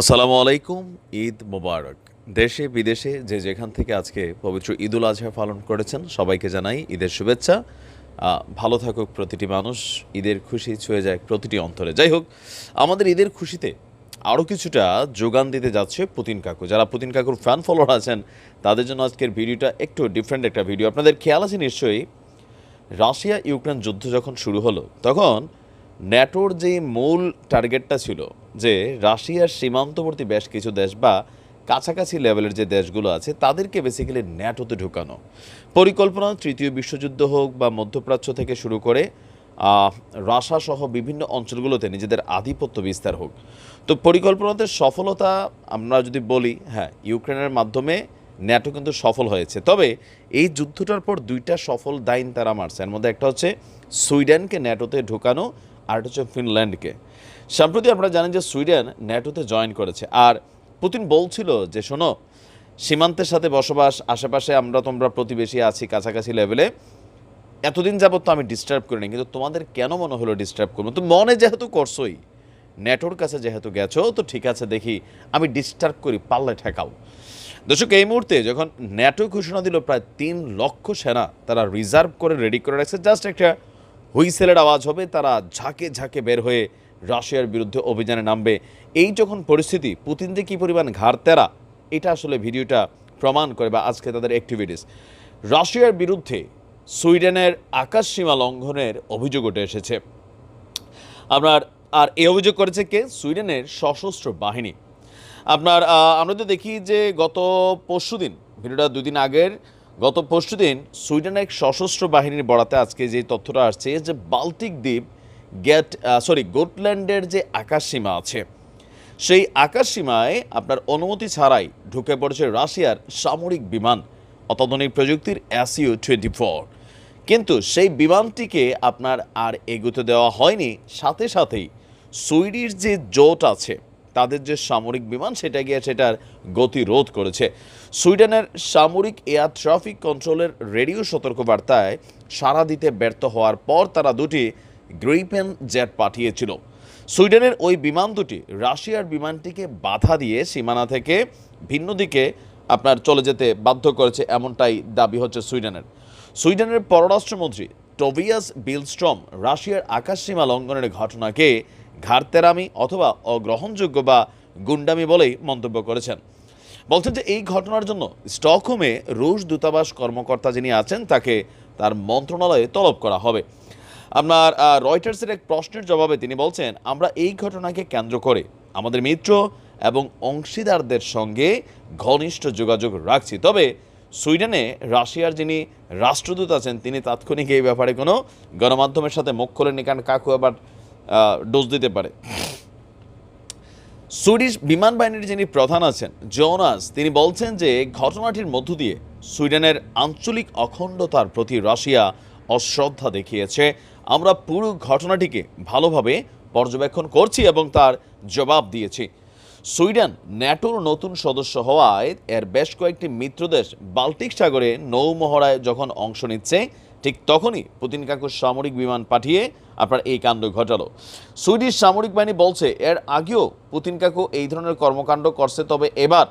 আসসালামু আলাইকুম, ঈদ মোবারক। দেশে, বিদেশে যে যেখান থেকে আজকে পবিত্র ঈদুল আজহা পালন করেছেন, সবাইকে জানাই ঈদের শুভেচ্ছা। ভালো থাকুক প্রতিটি মানুষ, ঈদের খুশি ছুঁয়ে যায় প্রতিটি অন্তরে। যাই হোক, আমাদের ঈদের খুশিতে আরও কিছুটা যোগান দিতে যাচ্ছে পুতিন কাকু। যারা পুতিন কাকুর ফ্যান ফলোয়ার আছেন, তাদের জন্য আজকের ভিডিওটা একটু ডিফারেন্ট একটা ভিডিও আপনাদের খেয়াল আছে নিশ্চয়ই? রাশিয়া ইউক্রেন যুদ্ধ যখন শুরু হলো, তখন ন্যাটোর যে মূল টার্গেটটা ছিল যে রাশিয়ার সীমান্তবর্তী বেশ কিছু দেশ বা কাছাকাছি লেভেলের যে দেশগুলো আছে, তাদেরকে বেসিক্যালি ন্যাটোতে ঢুকানো। পরিকল্পনা, তৃতীয় বিশ্বযুদ্ধ হোক বা মধ্যপ্রাচ্য থেকে শুরু করে রাশা সহ বিভিন্ন অঞ্চলগুলোতে নিজেদের আধিপত্য বিস্তার হোক। তো পরিকল্পনাতে সফলতা আমরা যদি বলি হ্যাঁ ইউক্রেনের মাধ্যমে ন্যাটো কিন্তু সফল হয়েছে। তবে এই যুদ্ধটার পর দুইটা সফল দাইন তারা মারছে। এর মধ্যে একটা হচ্ছে, সুইডেনকে ন্যাটোতে ঢোকানো আর হচ্ছে ফিনল্যান্ডকে। সম্প্রতি আমরা জানেন যে সুইডেন ন্যাটোতে জয়েন করেছে। আর পুতিন বলছিল যে, শোনো, সীমান্তের সাথে বসবাস, আশেপাশে আমরা তোমরা প্রতিবেশী আছি কাছাকাছি লেভেলে এতদিন যাবত তো আমি ডিস্টার্ব করিনি, কিন্তু তোমাদের কেন মনে হলো ডিস্টার্ব করব? তো মনে যেহেতু করছোই নেটোর কাছে যেহেতু গেছো, তো ঠিক আছে, দেখি, আমি ডিস্টার্ব করি পাল্লে ঠেকাও। দর্শক, এই মুহূর্তে যখন ন্যাটো ঘোষণা দিল, প্রায় তিন লক্ষ সেনা তারা রিজার্ভ করে রেডি করে রাখছে। জাস্ট একটা হুইসেলের আওয়াজ হবে, তারা ঝাঁকে ঝাঁকে বের হয়ে রাশিয়ার বিরুদ্ধে অভিযানে নামবে। এই যখন পরিস্থিতি পুতিন যে কী পরিমাণ ঘাড়তেরা এটা আসলে ভিডিওটা প্রমাণ করে বা আজকে তাদের অ্যাক্টিভিটিস রাশিয়ার বিরুদ্ধে সুইডেনের আকাশ সীমা লঙ্ঘনের অভিযোগ উঠে এসেছে। আপনার, আর এই অভিযোগ করেছে কে? সুইডেনের সশস্ত্র বাহিনী। আপনার আমরা তো দেখি যে গত পরশুদিন, ভিডিওটা দুদিন আগের গত পরশুদিন সুইডেনের এক সশস্ত্র বাহিনীর বরাতে আজকে যে তথ্যটা আসছে, যে বাল্টিক দ্বীপ গেট সরি গোটল্যান্ডের যে আকাশ সীমা আছে, সেই আকাশ সীমায় আপনার অনুমতি ছাড়াই ঢুকে পড়েছে রাশিয়ার সামরিক বিমান, অত্যাধুনিক প্রযুক্তির অ্যাসিও টোয়েন্টি ফোর। কিন্তু সেই বিমানটিকে আপনার আর এগুতে দেওয়া হয়নি, সাথে সাথেই সুইডির যে জোট আছে তাদের যে সামরিক বিমান, সেটা গিয়ে সেটার গতি রোধ করেছে। সুইডেনের সামরিক এয়ার ট্রাফিক কন্ট্রোলের রেডিও সতর্কবার্তায় সাড়া দিতে ব্যর্থ হওয়ার পর তারা দুটি গ্রিপেন জেট পাঠিয়েছিল। সুইডেনের ওই বিমান দুটি রাশিয়ার বিমানটিকে বাধা দিয়ে সীমানা থেকে ভিন্ন দিকে আপনার চলে যেতে বাধ্য করেছে, এমনটাই দাবি হচ্ছে সুইডেনের। সুইডেনের পররাষ্ট্রমন্ত্রী টোবিয়াস বিলস্ট্রম রাশিয়ার আকাশসীমা লঙ্ঘনের ঘটনাকে ঘাড়তেরামি অথবা অগ্রহণযোগ্য বা গুন্ডামি বলেই মন্তব্য করেছেন। বলছেন যে এই ঘটনার জন্য স্টকহোমে রুশ দূতাবাস কর্মকর্তা যিনি আছেন, তাকে তার মন্ত্রণালয়ে তলব করা হবে। আপনার রয়টার্সের এক প্রশ্নের জবাবে তিনি বলছেন, আমরা এই ঘটনাকে কেন্দ্র করে আমাদের মিত্র এবং অংশীদারদের সঙ্গে ঘনিষ্ঠ যোগাযোগ রাখছি। তবে সুইডেনে রাশিয়ার যিনি রাষ্ট্রদূত আছেন, তিনি তাৎক্ষণিক এই ব্যাপারে কোনো গণমাধ্যমের সাথে মুখ খোলেননি, কারণ কাকু আবার ডোজ দিতে পারে। সুইডিশ বিমান বাহিনীর যিনি প্রধান আছেন, জোনাস, তিনি বলছেন যে ঘটনাটির মধ্য দিয়ে সুইডেনের আঞ্চলিক অখণ্ডতার প্রতি রাশিয়া অশ্রদ্ধা দেখিয়েছে। আমরা পুরো ঘটনাটিকে ভালোভাবে পর্যবেক্ষণ করছি এবং তার জবাব দিয়েছি। সুইডেন ন্যাটোর নতুন সদস্য হওয়ায় এর বেশ কয়েকটি মিত্রদেশ বাল্টিক সাগরে নৌমহড়ায় যখন অংশ নিচ্ছে ঠিক তখনই পুতিন কাকুর সামরিক বিমান পাঠিয়ে আপনার এই কাণ্ড ঘটালো। সুইডিশ সামরিক বাহিনী বলছে, এর আগেও পুতিন কাকু এই ধরনের কর্মকাণ্ড করছে, তবে এবার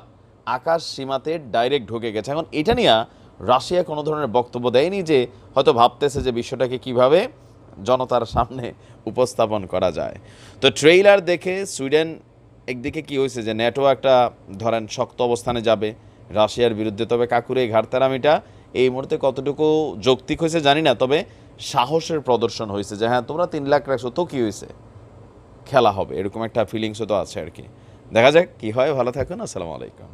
আকাশ সীমাতে ডাইরেক্ট ঢুকে গেছে। এখন এটা নিয়ে রাশিয়া কোনো ধরনের বক্তব্য দেয়নি যে, হয়তো ভাবতেছে যে বিষয়টাকে কীভাবে জনতার সামনে উপস্থাপন করা যায়। তো ট্রেইলার দেখে সুইডেন একদিকে কি হয়েছে যে ন্যাটো একটা ধরেন শক্ত অবস্থানে যাবে রাশিয়ার বিরুদ্ধে, তবে কাকুরে এই ঘাটতারামিটা এই মুহূর্তে কতটুকু যৌক্তিক হয়েছে জানি না, তবে সাহসের প্রদর্শন হয়েছে যে হ্যাঁ তোমরা তিন লাখ রাখছো, তো কী হয়েছে? খেলা হবে, এরকম একটা ফিলিংসও তো আছে আর কি। দেখা যাক, কী হয়, ভালো থাকুন, আসসালামু আলাইকুম।